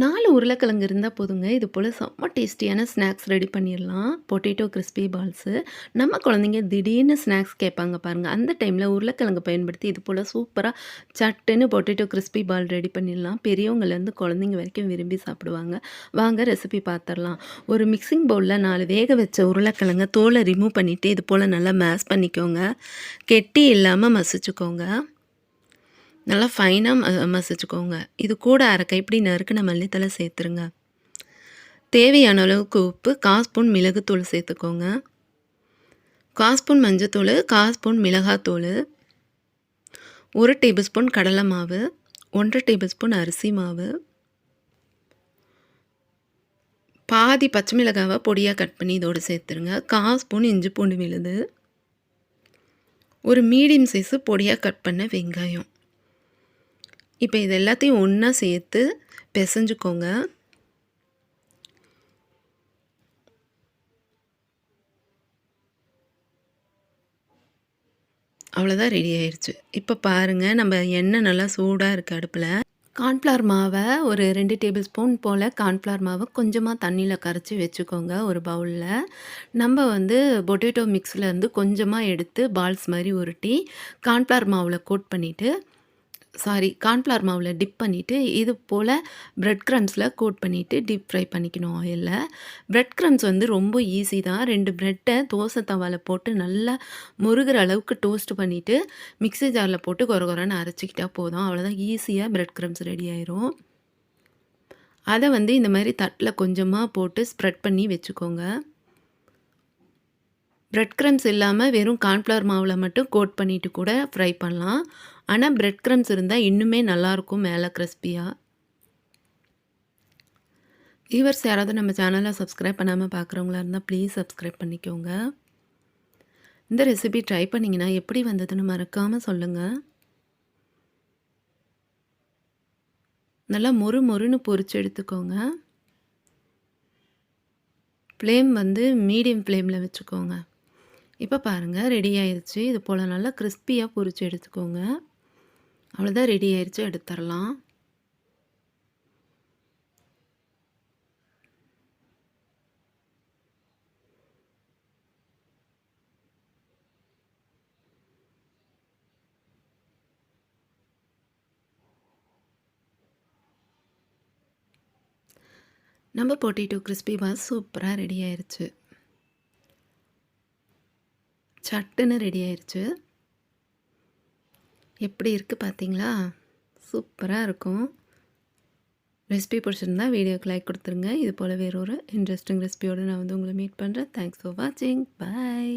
நாலு உருளைக்கிழங்கு இருந்தால் போதுங்க. இது போல் செம்ம டேஸ்டியான ஸ்நாக்ஸ் ரெடி பண்ணிடலாம் பொட்டேட்டோ கிரிஸ்பி பால்ஸு. நம்ம குழந்தைங்க திடீர்னு ஸ்நாக்ஸ் கேட்பாங்க பாருங்கள் அந்த டைமில் உருளைக்கிழங்கு பயன்படுத்தி இது போல் சூப்பராக சட்டுன்னு பொட்டேட்டோ கிரிஸ்பி பால் ரெடி பண்ணிடலாம். பெரியவங்கலேருந்து குழந்தைங்க வரைக்கும் விரும்பி சாப்பிடுவாங்க. வாங்க ரெசிபி பார்த்துடலாம் ஒரு மிக்ஸிங் பவுலில் நாலு வேக வச்ச உருளைக்கிழங்க தோலை ரிமூவ் பண்ணிட்டு, இது போல் நல்லா மேஷ் பண்ணிக்கோங்க. கெட்டி இல்லாமல் மசிச்சுக்கோங்க. நல்லா ஃபைனாக மசிச்சுக்கோங்க. இது கூட 1/2 கைப்பிடி நறுக்குன மல்லித்தழை சேர்த்துருங்க. தேவையான அளவுக்கு உப்பு, 1/4 ஸ்பூன் மிளகுத்தூள் சேர்த்துக்கோங்க. 1/4 ஸ்பூன் மஞ்சத்தூளு, 1/4 ஸ்பூன் மிளகாத்தூளு, 1 டேபிள் ஸ்பூன் கடலை மாவு, 1 1/2 டேபிள் ஸ்பூன் அரிசி மாவு, பாதி பச்சை மிளகாவை பொடியாக கட் பண்ணி இதோடு சேர்த்துருங்க. 1/4 ஸ்பூன் இஞ்சி பூண்டு விழுது, ஒரு மீடியம் சைஸு பொடியாக கட் பண்ண வெங்காயம். இப்போ இது எல்லாத்தையும் ஒன்றா சேர்த்து பிசைஞ்சுக்கோங்க. அவ்வளோதான் ரெடி ஆயிடுச்சு இப்போ பாருங்கள் நம்ம எண்ணெய் நல்லா சூடாக இருக்குது அடுப்பில். கார்ன்ஃப்ளவர் மாவை ஒரு ரெண்டு டேபிள் ஸ்பூன் போல் கார்ன்ஃப்ளவர் மாவை கொஞ்சமாக தண்ணியில் கரைச்சி வச்சுக்கோங்க ஒரு பவுலில். நம்ம வந்து பொட்டேட்டோ மிக்ஸ்லேருந்து கொஞ்சமாக எடுத்து பால்ஸ் மாதிரி உருட்டி, கார்ன்ஃப்ளவர் மாவில் கோட் பண்ணிவிட்டு சாரி கார்ன்ஃப்ளவர் மாவில் டிப் பண்ணிவிட்டு இது போல் ப்ரெட் க்ரம்ஸில் கோட் பண்ணிவிட்டு டீப் ஃப்ரை பண்ணிக்கணும் ஆயிலில் ப்ரெட் க்ரம்ஸ் வந்து ரொம்ப ஈஸி தான். ரெண்டு ப்ரெட்டை தோசை தவாவில் போட்டு நல்லா முருகிற அளவுக்கு டோஸ்ட் பண்ணிவிட்டு மிக்ஸி ஜாரில் போட்டு கொர கொரன்னு அரைச்சிக்கிட்டால் போதும். அவ்வளோதான் ஈஸியாக ப்ரெட் க்ரம்ஸ் ரெடி ஆயிரும். அதை வந்து இந்த மாதிரி தட்டில் கொஞ்சமாக போட்டு ஸ்ப்ரெட் பண்ணி வச்சுக்கோங்க. ப்ரெட் க்ரம்ஸ் இல்லாமல் வெறும் கார்ன்ஃப்ளவர் மாவில் மட்டும் கோட் பண்ணிவிட்டு கூட ஃப்ரை பண்ணலாம். ஆனால் ப்ரெட் க்ரம்ஸ் இருந்தால் இன்னுமே நல்லாயிருக்கும் மேலே கிறிஸ்பியாக வியூவர்ஸ் யாராவது நம்ம சேனலை சப்ஸ்கிரைப் பண்ணாமல் பார்க்குறவங்களா இருந்தால் ப்ளீஸ் சப்ஸ்கிரைப் பண்ணிக்கோங்க. இந்த ரெசிபி ட்ரை பண்ணிங்கன்னா எப்படி வந்ததுன்னு மறக்காமல் சொல்லுங்கள் நல்லா மொறு மொறுன்னு பொறிச்சு எடுத்துக்கோங்க. ஃப்ளேம் வந்து மீடியம் ஃப்ளேமில் வச்சுக்கோங்க. இப்போ பாருங்கள் ரெடி ஆயிடுச்சு இது போல் நல்லா கிறிஸ்பியாக பொரிச்சு எடுத்துக்கோங்க. அவ்வளோதான் ரெடி ஆயிடுச்சு எடுத்துடலாம். நம்ம பொட்டேட்டோ கிறிஸ்பி பாஸ் சூப்பராக ரெடி ஆயிடுச்சு சட்டுன்னு ரெடி ஆயிடுச்சு எப்படி இருக்குது பார்த்தீங்களா? சூப்பராக இருக்கும். ரெசிபி பிடிச்சிருந்தா வீடியோக்கு லைக் கொடுத்துருங்க இது போல் வேறு ஒரு இன்ட்ரஸ்டிங் ரெசிபியோட நான் வந்து உங்களை மீட் பண்ணுறேன் தேங்க்ஸ் ஃபார் வாட்சிங். பாய்.